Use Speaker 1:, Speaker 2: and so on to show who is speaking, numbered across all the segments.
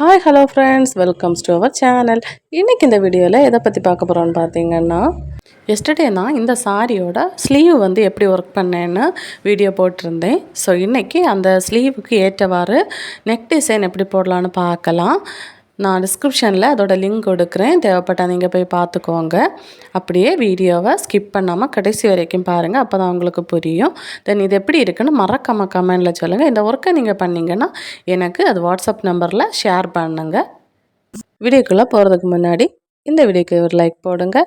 Speaker 1: Hi hello friends welcomes to our channel இன்றைக்கி இந்த வீடியோவில் எதை பற்றி பார்க்க போகிறோன்னு பார்த்தீங்கன்னா எஸ்டர்டே நான் இந்த சாரியோட ஸ்லீவ் வந்து எப்படி ஒர்க் பண்ணேன்னு வீடியோ போட்டிருந்தேன். ஸோ இன்றைக்கி அந்த ஸ்லீவுக்கு ஏற்றவாறு நெக் டிசைன் எப்படி போடலான்னு பார்க்கலாம். நான் டிஸ்கிரிப்ஷனில் அதோட லிங்க் கொடுக்குறேன். தேவைப்பட்டால் நீங்கள் போய் பார்த்துக்கோங்க. அப்படியே வீடியோவை ஸ்கிப் பண்ணாமல் கடைசி வரைக்கும் பாருங்கள் அப்போ தான் உங்களுக்கு புரியும். தென் இது எப்படி இருக்குன்னு மறக்காம கமெண்டில் சொல்லுங்கள் இந்த ஒர்க்கை நீங்கள் பண்ணீங்கன்னா எனக்கு அது வாட்ஸ்அப் நம்பரில் ஷேர் பண்ணுங்கள் வீடியோக்குள்ளே போகிறதுக்கு முன்னாடி இந்த வீடியோக்கு ஒரு லைக் போடுங்க.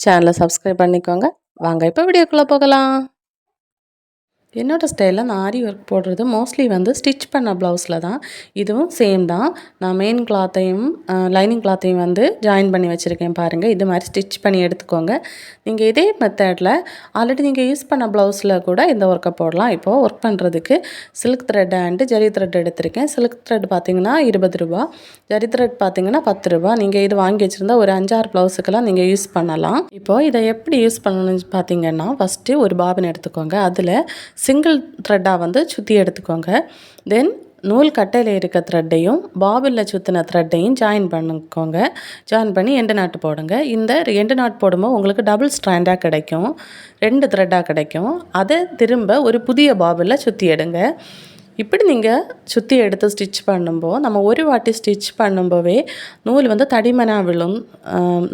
Speaker 1: சேனலை சப்ஸ்கிரைப் பண்ணிக்கோங்க. வாங்க இப்போ வீடியோக்குள்ளே போகலாம். என்னோடய ஸ்டைலில் நான் ஆரி ஒர்க் போடுறது மோஸ்ட்லி வந்து ஸ்டிச் பண்ண ப்ளவுஸில் தான். இதுவும் சேம் தான். நான் மெயின் கிளாத்தையும் லைனிங் கிளாத்தையும் வந்து ஜாயின் பண்ணி வச்சுருக்கேன் பாருங்கள் இது மாதிரி ஸ்டிச் பண்ணி எடுத்துக்கோங்க. நீங்கள் இதே மெத்தடில் ஆல்ரெடி நீங்கள் யூஸ் பண்ண ப்ளவுஸில் கூட இந்த ஒர்க்கை போடலாம். இப்போது ஒர்க் பண்ணுறதுக்கு silk thread and zari thread எடுத்திருக்கேன். சில்க் த்ரெட் பார்த்தீங்கன்னா இருபது ரூபா. ஜரி த்ரெட் பார்த்தீங்கன்னா பத்து ரூபா. நீங்கள் இது வாங்கி வச்சுருந்தா ஒரு அஞ்சாறு ப்ளவுஸுக்கெல்லாம் நீங்கள் யூஸ் பண்ணலாம். இப்போது இதை எப்படி யூஸ் பண்ணணும்னு பார்த்தீங்கன்னா ஃபஸ்ட்டு ஒரு பாபின் எடுத்துக்கோங்க. அதில் சிங்கிள் த்ரெட்டாக வந்து சுற்றி எடுத்துக்கோங்க. தென் நூல் கட்டையில் இருக்க த்ரெட்டையும் பாபிளில் சுற்றின த்ரெட்டையும் ஜாயின் பண்ணிக்கோங்க. ஜாயின் பண்ணி எண்டு நாட்டு போடுங்க. இந்த எண்டு நாட் போடும்போது உங்களுக்கு டபுள் ஸ்ட்ராண்டாக கிடைக்கும். ரெண்டு த்ரெட்டாக கிடைக்கும். அதை திரும்ப ஒரு புதிய பாபிளில் சுற்றி எடுங்க. இப்படி நீங்கள் சுற்றி எடுத்து ஸ்டிச் பண்ணும்போது நம்ம ஒரு வாட்டி ஸ்டிச் பண்ணும்போவே நூல் வந்து தடிமனாக விழும்.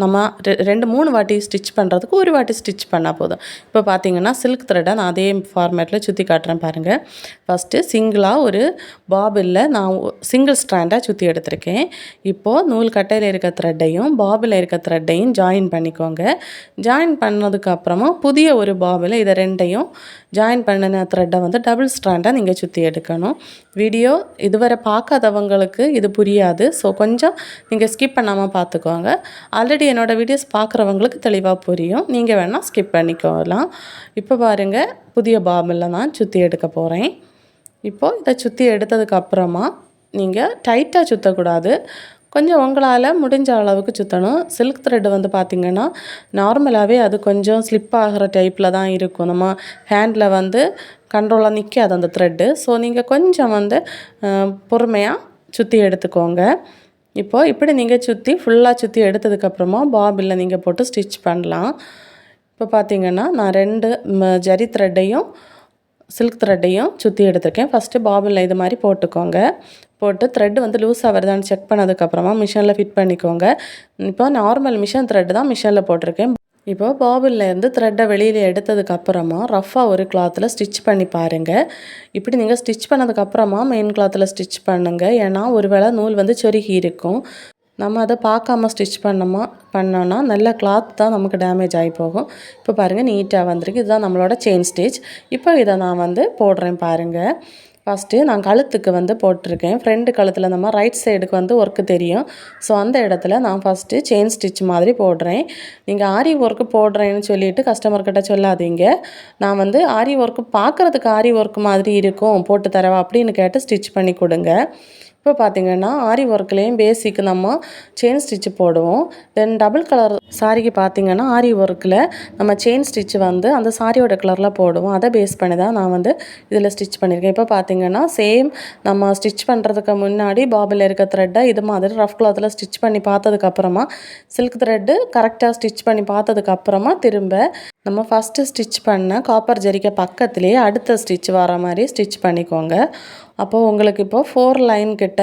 Speaker 1: நம்ம ரெண்டு மூணு வாட்டி ஸ்டிச் பண்ணுறதுக்கு ஒரு வாட்டி ஸ்டிச் பண்ணால் போதும். இப்போ பார்த்தீங்கன்னா சில்க் த்ரெட்டை நான் அதே ஃபார்மேட்டில் சுற்றி காட்டுறேன் பாருங்கள் ஃபஸ்ட்டு சிங்கிளாக ஒரு பாபிளில் நான் சிங்கிள் ஸ்ட்ராண்டாக சுற்றி எடுத்திருக்கேன். இப்போது நூல் கட்டையில் இருக்க த்ரெட்டையும் பாபில் இருக்க த்ரெட்டையும் ஜாயின் பண்ணிக்கோங்க. ஜாயின் பண்ணதுக்கப்புறமா புதிய ஒரு பாபில் இதை ரெண்டையும் ஜாயின் பண்ணின த்ரெட்டை வந்து டபுள் ஸ்ட்ராண்டாக நீங்கள் சுற்றி எடுக்கணும் வீடியோ இதுவரை பார்க்காதவங்களுக்கு இது புரியாது. ஸோ கொஞ்சம் நீங்கள் ஸ்கிப் பண்ணாமல் பார்த்துக்கோங்க. ஆல்ரெடி என்னோடய வீடியோஸ் பார்க்குறவங்களுக்கு தெளிவாக புரியும். நீங்கள் வேணால் ஸ்கிப் பண்ணிக்கோலாம். இப்போ பாருங்கள் புதிய பாபில் நான் சுற்றி எடுக்க போகிறேன் இப்போது இதை சுற்றி எடுத்ததுக்கப்புறமா நீங்கள் டைட்டாக சுற்றக்கூடாது கொஞ்சம் உங்களால் முடிஞ்ச அளவுக்கு சுற்றணும் சில்க் த்ரெட் வந்து பார்த்திங்கன்னா நார்மலாகவே அது கொஞ்சம் ஸ்லிப் ஆகிற டைப்பில் தான் இருக்கும். நம்ம ஹேண்டில் வந்து கண்ட்ரோலாக நிற்காது அந்த த்ரெட்டு ஸோ நீங்கள் கொஞ்சம் வந்து பொறுமையாக சுற்றி எடுத்துக்கோங்க. இப்போது இப்படி நீங்கள் சுற்றி ஃபுல்லாக சுற்றி எடுத்ததுக்கப்புறமா பாபில் நீங்கள் போட்டு ஸ்டிச் பண்ணலாம். இப்போ பார்த்திங்கன்னா நான் ரெண்டு ஜரி த்ரெட்டையும் சில்க் த்ரெட்டையும் சுற்றி எடுத்திருக்கேன். ஃபஸ்ட்டு பாபிளில் இது மாதிரி போட்டுக்கோங்க. போட்டு த்ரெட் வந்து லூஸ் ஆகிறதான்னு செக் பண்ணதுக்கப்புறமா மிஷினில் ஃபிட் பண்ணிக்கோங்க. இப்போ நார்மல் மிஷின் த்ரெட் தான் மிஷினில் போட்டிருக்கேன். இப்போ பாபிள்லேருந்து த்ரெட்டை வெளியில் எடுத்ததுக்கப்புறமா ரஃப்பாக ஒரு கிளாத்தில் ஸ்டிச் பண்ணி பாருங்கள் இப்படி நீங்கள் ஸ்டிச் பண்ணதுக்கப்புறமா மெயின் கிளாத்தில் ஸ்டிச் பண்ணுங்கள் ஏன்னா ஒரு வேளை நூல் வந்து சொருகி இருக்கும். நம்ம அதை பார்க்காம ஸ்டிச் பண்ணோமா பண்ணோன்னா நல்ல கிளாத் தான் நமக்கு டேமேஜ் ஆகி போகும். இப்போ பாருங்கள் நீட்டாக வந்திருக்கு. இதுதான் நம்மளோட செயின் ஸ்டிச் இப்போ இதை நான் வந்து போடுறேன் பாருங்கள் ஃபஸ்ட்டு நான் கழுத்துக்கு வந்து போட்டிருக்கேன். ஃப்ரெண்டு கழுத்தில் நம்ம ரைட் சைடுக்கு வந்து ஒர்க்கு தெரியும். ஸோ அந்த இடத்துல நான் ஃபஸ்ட்டு செயின் ஸ்டிச் மாதிரி போடுறேன். நீங்கள் ஆரி ஒர்க்கு போடுறேன்னு சொல்லிட்டு கஸ்டமர்கிட்ட சொல்லாதீங்க. நான் வந்து ஆரி ஒர்க்கு பார்க்குறதுக்கு ஆரி ஒர்க் மாதிரி இருக்கும். போட்டு தரவா அப்படின்னு கேட்டு ஸ்டிச் பண்ணி கொடுங்க. இப்போ பார்த்திங்கன்னா ஆரி ஒர்க்லேயும் பேசிக் நம்ம செயின் ஸ்டிச்சு போடுவோம். தென் டபுள் கலர் சாரிக்கு பார்த்திங்கன்னா ஆரி ஒர்க்கில் நம்ம செயின் ஸ்டிச் வந்து அந்த சாரியோட கலரில் போடுவோம். அதை பேஸ் பண்ணி தான் நான் வந்து இதில் ஸ்டிச் பண்ணியிருக்கேன் இப்போ பார்த்திங்கன்னா சேம் நம்ம ஸ்டிச் பண்ணுறதுக்கு முன்னாடி பாபில் இருக்க த்ரெட்டை இது மாதிரி ரஃப் கிளாத்தில் ஸ்டிச் பண்ணி பார்த்ததுக்கப்புறமா சில்க் த்ரெட்டு கரெக்டாக ஸ்டிச் பண்ணி பார்த்ததுக்கப்புறமா திரும்ப நம்ம ஃபஸ்ட்டு ஸ்டிச் பண்ண காப்பர் ஜரிக்கை பக்கத்துலேயே அடுத்த ஸ்டிச் வர மாதிரி ஸ்டிச் பண்ணிக்கோங்க. அப்போது உங்களுக்கு இப்போது ஃபோர் லைன் கிட்ட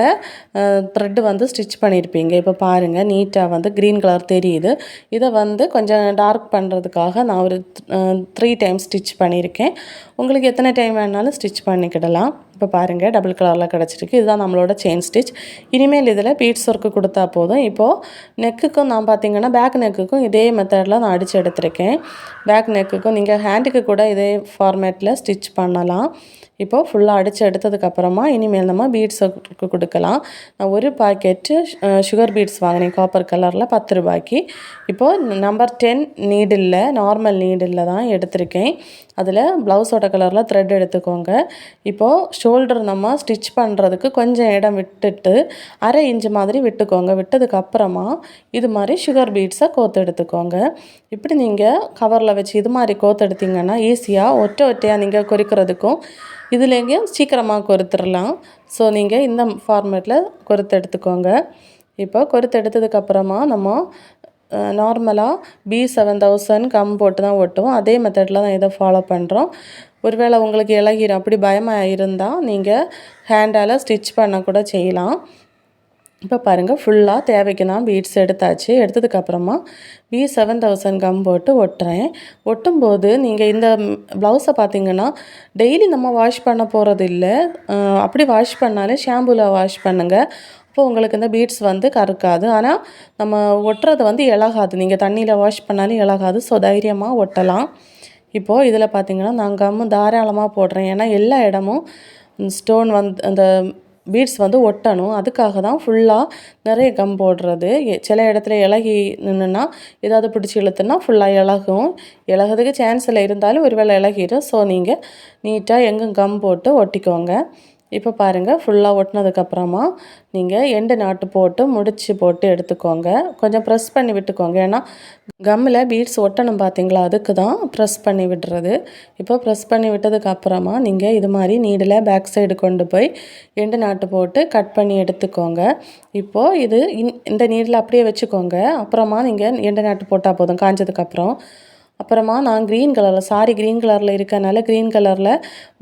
Speaker 1: த்ரெட்டு வந்து ஸ்டிச் பண்ணியிருப்பீங்க இப்போ பாருங்கள் நீட்டாக வந்து க்ரீன் கலர் தெரியுது. இதை வந்து கொஞ்சம் டார்க் பண்ணுறதுக்காக நான் ஒரு த்ரீ டைம் ஸ்டிச் பண்ணியிருக்கேன் உங்களுக்கு எத்தனை டைம் வேணாலும் ஸ்டிச் பண்ணிக்கிடலாம். இப்போ பாருங்கள் டபுள் கலரில் கிடச்சிருக்கு. இதுதான் நம்மளோட செயின் ஸ்டிச் இனிமேல் இதில் பீட்ஸ் ஒர்க்கு கொடுத்தா போதும். இப்போது நெக்குக்கும் நான் பார்த்தீங்கன்னா பேக் நெக்குக்கும் இதே மெத்தடில் நான் அடித்து எடுத்திருக்கேன். பேக் நெக்குக்கும் நீங்கள் ஹேண்டுக்கு கூட இதே ஃபார்மேட்டில் ஸ்டிச் பண்ணலாம். இப்போது ஃபுல்லாக அடித்து எடுத்ததுக்கப்புறமா இனிமேல் நம்ம பீட்ஸ் கொடுக்கலாம். நான் ஒரு பாக்கெட்டு சுகர் பீட்ஸ் வாங்கினேன். காப்பர் கலரில் பத்து ரூபாய்க்கு. இப்போது number ten needle normal needle தான் எடுத்திருக்கேன். அதில் ப்ளவுஸோட கலரில் த்ரெட் எடுத்துக்கோங்க. இப்போது ஷோல்டர் நம்ம ஸ்டிச் பண்ணுறதுக்கு கொஞ்சம் இடம் விட்டுட்டு அரை இன்ச்சு மாதிரி விட்டுக்கோங்க. விட்டதுக்கப்புறமா இது மாதிரி சுகர் பீட்ஸை கோத்து எடுத்துக்கோங்க. இப்படி நீங்கள் கவரில் வச்சு இது மாதிரி கோத்து எடுத்திங்கன்னா ஈஸியாக ஒற்றை ஒற்றையாக நீங்கள் குறிக்கிறதுக்கும் இதுலேயும் சீக்கிரமாக கொறுத்துடலாம் ஸோ நீங்கள் இந்த ஃபார்மேட்டில் கொறுத்து எடுத்துக்கோங்க. இப்போ கொறுத்து எடுத்ததுக்கப்புறமா நம்ம நார்மலாக பி செவன் தௌசண்ட் கம் போட்டு தான் ஒட்டுவோம். அதே மெத்தடில் தான் இதை ஃபாலோ பண்ணுறோம் ஒருவேளை உங்களுக்கு இலகிரும் அப்படி பயமாக இருந்தால் நீங்கள் ஹேண்டால் ஸ்டிச் பண்ண கூட செய்யலாம். இப்போ பாருங்கள் ஃபுல்லாக தேவைக்கு நான் பீட்ஸ் எடுத்தாச்சு. எடுத்ததுக்கப்புறமா பி செவன் தௌசண்ட் கம் போட்டு ஒட்டுறேன். ஒட்டும்போது நீங்கள் இந்த ப்ளவுஸை பார்த்தீங்கன்னா டெய்லி நம்ம வாஷ் பண்ண போகிறது இல்லை அப்படி வாஷ் பண்ணாலே ஷாம்புவில் வாஷ் பண்ணுங்கள் அப்போ உங்களுக்கு இந்த பீட்ஸ் வந்து கருக்காது. ஆனால் நம்ம ஒட்டுறது வந்து இழகாது நீங்கள் தண்ணியில் வாஷ் பண்ணாலும் இழகாது ஸோ தைரியமாக ஒட்டலாம். இப்போது இதில் பார்த்தீங்கன்னா நான் கம்மு தாராளமாக போடுறேன். ஏன்னா எல்லா இடமும் ஸ்டோன் வந்து அந்த பீட்ஸ் வந்து ஒட்டணும். அதுக்காக தான் ஃபுல்லாக நிறைய கம் போடுறது. சில இடத்துல இலகி நின்றுனா ஏதாவது பிடிச்சி இழுத்துனா ஃபுல்லாக இலகும். இலகிறதுக்கு சான்ஸ் இல்லை இருந்தாலும் ஒரு வேளை இலகிடும் ஸோ நீங்கள் நீட்டாக எங்கும் கம் போட்டு ஒட்டிக்கோங்க. இப்போ பாருங்கள் ஃபுல்லாக ஒட்டினதுக்கப்புறமா நீங்கள் எண்டு நாட்டு போட்டு முடிச்சு போட்டு எடுத்துக்கோங்க. கொஞ்சம் ப்ரெஸ் பண்ணி விட்டுக்கோங்க. ஏன்னா கம்மில் பீட்ஸ் ஒட்டணும் பார்த்தீங்களா அதுக்கு தான் ப்ரெஸ் பண்ணி விடுறது. இப்போ ப்ரெஸ் பண்ணி விட்டதுக்கப்புறமா நீங்கள் இது மாதிரி நீடில் பேக் சைடு கொண்டு போய் எண்டு நாட்டு போட்டு கட் பண்ணி எடுத்துக்கோங்க. இப்போது இது இந்த நீடில் அப்படியே வச்சுக்கோங்க. அப்புறமா நீங்கள் எண்டு நாட்டு போட்டால் போதும். காஞ்சதுக்கப்புறம் அப்புறமா நான் க்ரீன் கலரில் சாரி க்ரீன் கலரில் இருக்கனால க்ரீன் கலரில்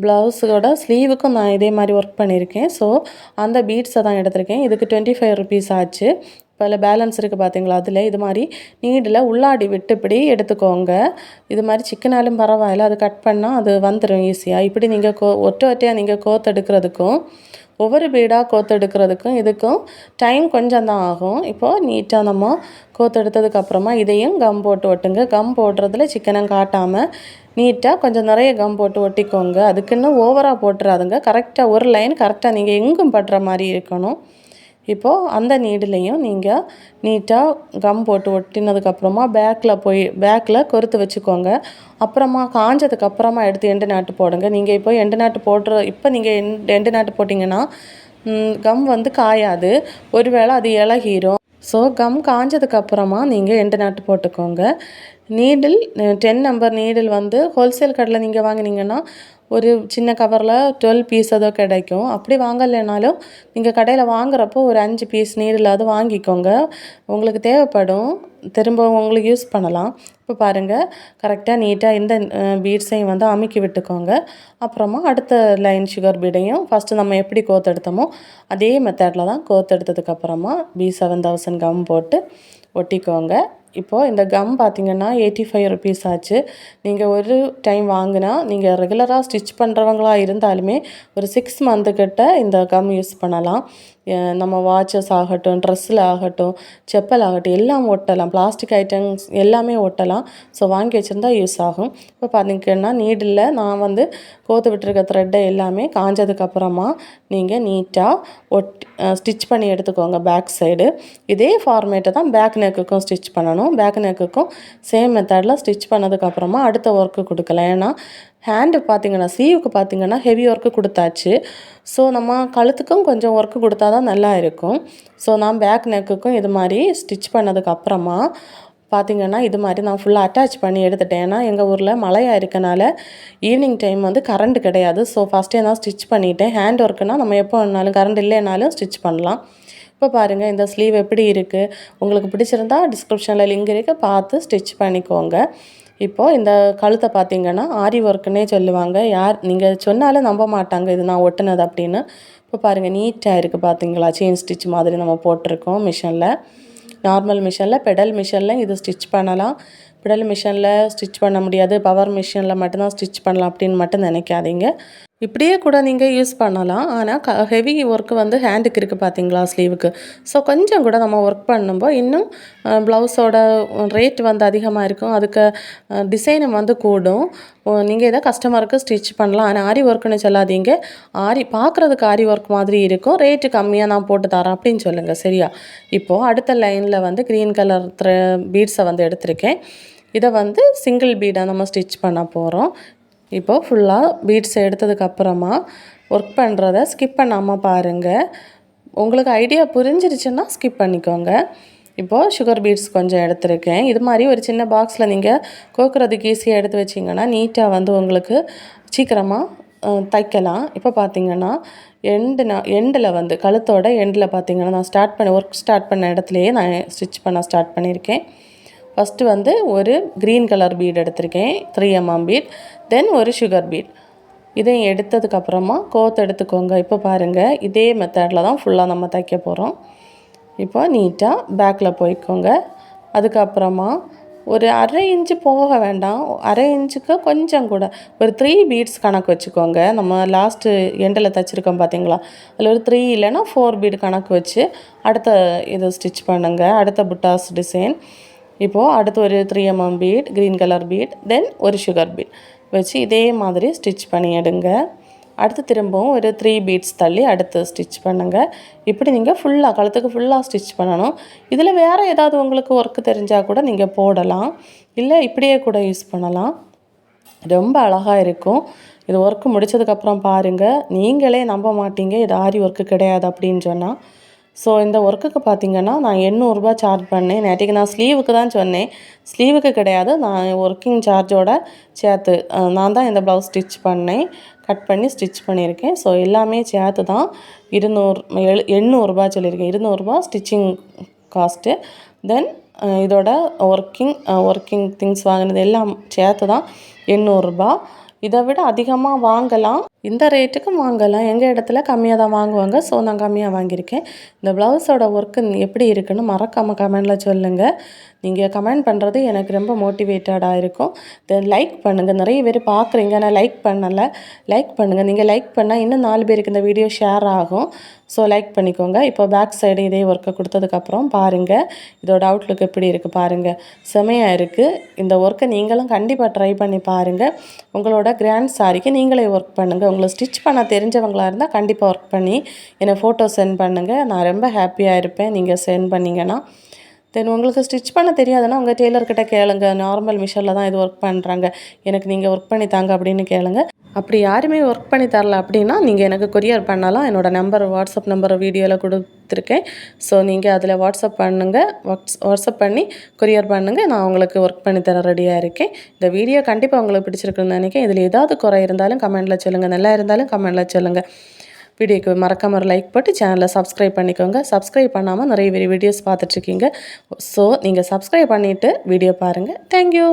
Speaker 1: ப்ளவுஸோட ஸ்லீவுக்கும் நான் இதே மாதிரி ஒர்க் பண்ணியிருக்கேன். ஸோ அந்த பீட்ஸை தான் எடுத்திருக்கேன். இதுக்கு டுவெண்ட்டி ஃபைவ் ருபீஸ் ஆச்சு. இப்போ பேலன்ஸ் இருக்குது பார்த்தீங்களா அதில் இது மாதிரி நீடில் உள்ளாடி விட்டு இப்படி எடுத்துக்கோங்க. இது மாதிரி சிக்கனாலும் பரவாயில்ல. அது கட் பண்ணால் அது வந்துடும் ஈஸியாக இப்படி நீங்கள் கோ ஒற்றை ஒற்றையாக நீங்கள் கோத்தெடுக்கிறதுக்கும் ஒவ்வொரு பீடாக கோத்தெடுக்கிறதுக்கும் இதுக்கும் டைம் கொஞ்சம் தான் ஆகும். இப்போது நீட்டாக நம்ம கோத்தெடுத்ததுக்கப்புறமா இதையும் கம் போட்டு ஒட்டுங்க. கம் போடுறதுல சிக்கனம் காட்டாமல் நீட்டாக கொஞ்சம் நிறைய கம் போட்டு ஒட்டிக்கோங்க. அதுக்குன்னு ஓவராக போட்டுறாதுங்க. கரெக்டாக ஒரு லைன் கரெக்டாக நீங்கள் எங்கும் படுற மாதிரி இருக்கணும். இப்போது அந்த நீடுலையும் நீங்கள் நீட்டாக கம் போட்டு ஒட்டினதுக்கப்புறமா பேக்கில் போய் பேக்கில் கொறுத்து வச்சுக்கோங்க. அப்புறமா காஞ்சதுக்கப்புறமா எடுத்து எண்டு நாட்டு போடுங்க. நீங்கள் இப்போ எண்டு நாட்டு போடுற இப்போ நீங்கள் எண் எண்டு நாட்டு போட்டிங்கன்னா கம் வந்து காயாது. ஒருவேளை அது இலகிரும் ஸோ கம் காஞ்சதுக்கப்புறமா நீங்கள் எண்டு நாட்டு போட்டுக்கோங்க. நீடில் டென் நம்பர் நீடில் வந்து ஹோல்சேல் கடையில் நீங்கள் வாங்கினீங்கன்னா ஒரு சின்ன கவரில் டுவெல் பீஸ் ஏதோ கிடைக்கும். அப்படி வாங்கலைனாலும் நீங்கள் கடையில் வாங்குறப்போ ஒரு அஞ்சு பீஸ் நீரில்லாவது வாங்கிக்கோங்க. உங்களுக்கு தேவைப்படும். திரும்ப உங்களுக்கு யூஸ் பண்ணலாம். இப்போ பாருங்கள் கரெக்டாக நீட்டாக இந்த பீட்ஸையும் வந்து அமுக்கி விட்டுக்கோங்க. அப்புறமா அடுத்த லைன் சுகர் பீடையும் ஃபஸ்ட்டு நம்ம எப்படி கோத்தெடுத்தோமோ அதே மெத்தடில் தான் கோத்தெடுத்ததுக்கப்புறமா பி செவன் தௌசண்ட் கம் போட்டு ஒட்டிக்கோங்க. இப்போது இந்த கம் பார்த்திங்கன்னா எயிட்டி ஃபைவ் ருபீஸ் ஆச்சு. நீங்கள் ஒரு டைம் வாங்கினா நீங்கள் ரெகுலராக ஸ்டிச் பண்ணுறவங்களா இருந்தாலுமே ஒரு சிக்ஸ் மந்த்துக்கிட்ட இந்த கம் யூஸ் பண்ணலாம். நம்ம வாட்சஸ் ஆகட்டும் ட்ரெஸ்ஸில் ஆகட்டும் செப்பல் ஆகட்டும் எல்லாம் ஒட்டலாம். பிளாஸ்டிக் ஐட்டம்ஸ் எல்லாமே ஒட்டலாம். ஸோ வாங்கி வச்சுருந்தா யூஸ் ஆகும். இப்போ பார்த்திங்கன்னா நீடில் நான் வந்து கோத்து விட்டுருக்க த்ரெட்டை எல்லாமே காஞ்சதுக்கப்புறமா நீங்கள் நீட்டாக ஒட் ஸ்டிச் பண்ணி எடுத்துக்கோங்க பேக் சைடு இதே ஃபார்மேட்டை தான் பேக் நெக்குக்கும் ஸ்டிச் பண்ணணும். பேக் நெக்குக்கும் சேம் மெத்தடில் ஸ்டிச் பண்ணதுக்கப்புறமா அடுத்த ஒர்க்கு கொடுக்கலாம். ஏன்னா ஹேண்டு பார்த்திங்கன்னா சீவுக்கு பார்த்திங்கன்னா ஹெவி ஒர்க்கு கொடுத்தாச்சு. ஸோ நம்ம கழுத்துக்கும் கொஞ்சம் ஒர்க்கு கொடுத்தா தான் நல்லா இருக்கும். ஸோ நான் பேக் நெக்குக்கும் இது மாதிரி ஸ்டிச் பண்ணதுக்கப்புறமா பார்த்திங்கன்னா இது மாதிரி நான் ஃபுல்லாக அட்டாச் பண்ணி எடுத்துட்டேன். ஏன்னா எங்கள் ஊரில் மழையாக இருக்கனால ஈவினிங் டைம் வந்து கரண்ட் கிடையாது. ஸோ ஃபஸ்ட்டே நான் ஸ்டிச் பண்ணிவிட்டேன் ஹேண்ட் ஒர்க்குனால் நம்ம எப்போ வேணாலும் கரண்ட் இல்லைனாலும் ஸ்டிச் பண்ணலாம். இப்போ பாருங்கள் இந்த ஸ்லீவ் எப்படி இருக்குது உங்களுக்கு பிடிச்சிருந்தா டிஸ்கிரிப்ஷனில் லிங்க் இருக்குது பார்த்து ஸ்டிச் பண்ணிக்கோங்க. இப்போது இந்த கழுத்தை பார்த்தீங்கன்னா ஆரி ஒர்க்குன்னே சொல்லுவாங்க. யார் நீங்கள் சொன்னாலும் நம்ப மாட்டாங்க இது நான் ஒட்டுனது அப்படின்னு. இப்போ பாருங்கள் நீட்டாக இருக்குது பார்த்தீங்களா? செயின் ஸ்டிச் மாதிரி நம்ம போட்டிருக்கோம் மிஷினில் நார்மல் மிஷினில் பெடல் மிஷினில் இது ஸ்டிச் பண்ணலாம். பெடல் மிஷினில் ஸ்டிச் பண்ண முடியாது பவர் மிஷினில் மட்டும்தான் ஸ்டிச் பண்ணலாம் அப்படின்னு மட்டும் நினைக்காதீங்க. இப்படியே கூட நீங்கள் யூஸ் பண்ணலாம். ஆனால் க ஹெவி ஒர்க்கு வந்து ஹேண்டுக்கு இருக்குது பார்த்தீங்களா ஸ்லீவுக்கு. ஸோ கொஞ்சம் கூட நம்ம ஒர்க் பண்ணும்போது இன்னும் ப்ளவுஸோட ரேட் வந்து அதிகமாக இருக்கும். அதுக்கு டிசைனும் வந்து கூடும். நீங்கள் எதாவது கஸ்டமருக்கு ஸ்டிச் பண்ணலாம். ஆனால் ஆரி ஒர்க்குன்னு சொல்லாதீங்க. ஆரி பார்க்குறதுக்கு ஆரி ஒர்க் மாதிரி இருக்கும். ரேட்டு கம்மியாக நான் போட்டு தரேன் அப்படின்னு சொல்லுங்கள் சரியா? இப்போது அடுத்த லைனில் வந்து க்ரீன் கலர் பீட்ஸை வந்து எடுத்திருக்கேன். இதை வந்து சிங்கிள் பீடாக நம்ம ஸ்டிச் பண்ண போகிறோம் இப்போது ஃபுல்லாக பீட்ஸ் எடுத்ததுக்கப்புறமா ஒர்க் பண்ணுறத ஸ்கிப் பண்ணாமல் பாருங்கள் உங்களுக்கு ஐடியா புரிஞ்சிருச்சுன்னா ஸ்கிப் பண்ணிக்கோங்க. இப்போது சுகர் பீட்ஸ் கொஞ்சம் எடுத்திருக்கேன். இது மாதிரி ஒரு சின்ன பாக்ஸில் நீங்கள் கோக்குறதுக்கு ஈஸியாக எடுத்து வச்சிங்கன்னா நீட்டாக வந்து உங்களுக்கு சீக்கிரமாக தைக்கலாம். இப்போ பார்த்தீங்கன்னா எண்டு நான் எண்டில் வந்து கழுத்தோட எண்டில் பார்த்தீங்கன்னா நான் ஸ்டார்ட் பண்ண ஒர்க் ஸ்டார்ட் பண்ண இடத்துலையே நான் ஸ்டிச் பண்ண ஸ்டார்ட் பண்ணியிருக்கேன் ஃபஸ்ட்டு வந்து ஒரு க்ரீன் கலர் பீட் எடுத்திருக்கேன் த்ரீ எம்எம் பீட் தென் ஒரு சுகர் பீட் இதையும் எடுத்ததுக்கப்புறமா கோத்து எடுத்துக்கோங்க. இப்போ பாருங்கள் இதே மெத்தடில் தான் ஃபுல்லாக நம்ம தைக்க போகிறோம் இப்போ நீட்டாக பேக்கில் போய்க்கோங்க. அதுக்கப்புறமா ஒரு அரை இன்ச்சு போக வேண்டாம். அரை இன்ச்சுக்கு கொஞ்சம் கூட. ஒரு த்ரீ பீட்ஸ் கணக்கு வச்சுக்கோங்க. நம்ம லாஸ்ட்டு எண்டில் தைச்சிருக்கோம் பார்த்தீங்களா அதில் ஒரு த்ரீ இல்லைன்னா ஃபோர் பீட் கணக்கு வச்சு அடுத்த இதை ஸ்டிச் பண்ணுங்கள் அடுத்த புட்டாஸ் டிசைன் இப்போது அடுத்து ஒரு three MM bead green colour bead then ஒரு சுகர் பீட் வச்சு இதே மாதிரி ஸ்டிச் பண்ணி எடுங்க. அடுத்து திரும்பவும் ஒரு த்ரீ பீட்ஸ் தள்ளி அடுத்து ஸ்டிச் பண்ணுங்கள் இப்படி நீங்கள் ஃபுல்லாக கழுத்துக்கு ஃபுல்லாக ஸ்டிச் பண்ணணும். இதில் வேறு ஏதாவது உங்களுக்கு ஒர்க்கு தெரிஞ்சால் கூட நீங்கள் போடலாம். இல்லை இப்படியே கூட யூஸ் பண்ணலாம். ரொம்ப அழகாக இருக்கும். இது ஒர்க்கு முடித்ததுக்கப்புறம் பாருங்கள் நீங்களே நம்ப மாட்டீங்க. இது ஆரி ஒர்க்கு கிடையாது அப்படின்னு சொன்னால் ஸோ இந்த ஒர்க்குக்கு பார்த்தீங்கன்னா நான் எண்ணூறுரூபா சார்ஜ் பண்ணேன். நேற்றுக்கு நான் ஸ்லீவுக்கு தான் சொன்னேன். ஸ்லீவுக்கு கிடையாது. நான் ஒர்க்கிங் சார்ஜோட சேர்த்து நான் தான் இந்த ப்ளவுஸ் ஸ்டிச் பண்ணேன். கட் பண்ணி ஸ்டிச் பண்ணியிருக்கேன். ஸோ எல்லாமே சேர்த்து தான் இருநூறு எழு எண்ணூறுரூபா சொல்லியிருக்கேன். இருநூறுபா ஸ்டிச்சிங் காஸ்ட்டு தென் இதோட ஒர்க்கிங் ஒர்க்கிங் திங்ஸ் வாங்கினது எல்லாம் சேர்த்து தான் எண்ணூறுரூபா இதை விட அதிகமாக வாங்கலாம். இந்த ரேட்டுக்கு வாங்கலாம். எங்கள் இடத்துல கம்மியாக தான் வாங்குவாங்க. ஸோ நான் கம்மியாக வாங்கியிருக்கேன். இந்த ப்ளவுஸோட ஒர்க்கு எப்படி இருக்குன்னு மறக்காமல் கமெண்டில் சொல்லுங்கள் நீங்கள் கமெண்ட் பண்ணுறது எனக்கு ரொம்ப மோட்டிவேட்டடாக இருக்கும். தென் லைக் பண்ணுங்கள் நிறைய பேர் பார்க்குறீங்க. நான் லைக் பண்ணலை. லைக் பண்ணுங்கள் நீங்கள் லைக் பண்ணால் இன்னும் நாலு பேருக்கு இந்த வீடியோ ஷேர் ஆகும். ஸோ லைக் பண்ணிக்கோங்க. இப்போ பேக் சைடு இதே ஒர்க்கை கொடுத்ததுக்கப்புறம் பாருங்கள் இதோட அவுட்லுக் எப்படி இருக்குது பாருங்கள் செமையாக இருக்குது இந்த ஒர்க்கை நீங்களும் கண்டிப்பாக ட்ரை பண்ணி பாருங்கள் உங்களோட கிராண்ட் சாரிக்கு நீங்களே ஒர்க் பண்ணுங்கள் உங்களை ஸ்டிச் பண்ண தெரிஞ்சவங்களாக இருந்தால் கண்டிப்பாக ஒர்க் பண்ணி என்னை ஃபோட்டோ சென்ட் பண்ணுங்கள் நான் ரொம்ப ஹாப்பியாக இருப்பேன். நீங்கள் சென்ட் பண்ணிங்கன்னா. தென் உங்களுக்கு ஸ்டிச் பண்ண தெரியாதுன்னா உங்கள் டெய்லர்கிட்ட கேளுங்க. நார்மல் மிஷினில் தான் இது ஒர்க் பண்ணுறாங்க எனக்கு நீங்கள் ஒர்க் பண்ணி தாங்க அப்படின்னு கேளுங்க. அப்படி யாருமே ஒர்க் பண்ணி தரல அப்படின்னா நீங்கள் எனக்கு கொரியர் பண்ணலாம். என்னோடய நம்பர் வாட்ஸ்அப் நம்பர் வீடியோவில் கொடுத்துருக்கேன். ஸோ நீங்கள் அதில் வாட்ஸ்அப் பண்ணுங்கள் வாட்ஸ் வாட்ஸ்அப் பண்ணி கொரியர் பண்ணுங்கள் நான் உங்களுக்கு ஒர்க் பண்ணி தர ரெடியாக இருக்கேன். இந்த வீடியோ கண்டிப்பாக உங்களுக்கு பிடிச்சிருக்குன்னு நினைக்கிறேன். இதில் ஏதாவது குறை இருந்தாலும் கமெண்ட்டில் சொல்லுங்கள் நல்லா இருந்தாலும் கமெண்ட்டில் சொல்லுங்கள் வீடியோக்கு மறக்காம ஒரு லைக் போட்டு சேனலை சப்ஸ்கிரைப் பண்ணிக்கோங்க. சப்ஸ்கிரைப் பண்ணாமல் நிறைய பேர் வீடியோஸ் பார்த்துட்ருக்கீங்க ஸோ நீங்கள் சப்ஸ்கிரைப் பண்ணிவிட்டு வீடியோ பாருங்கள் தேங்க்யூ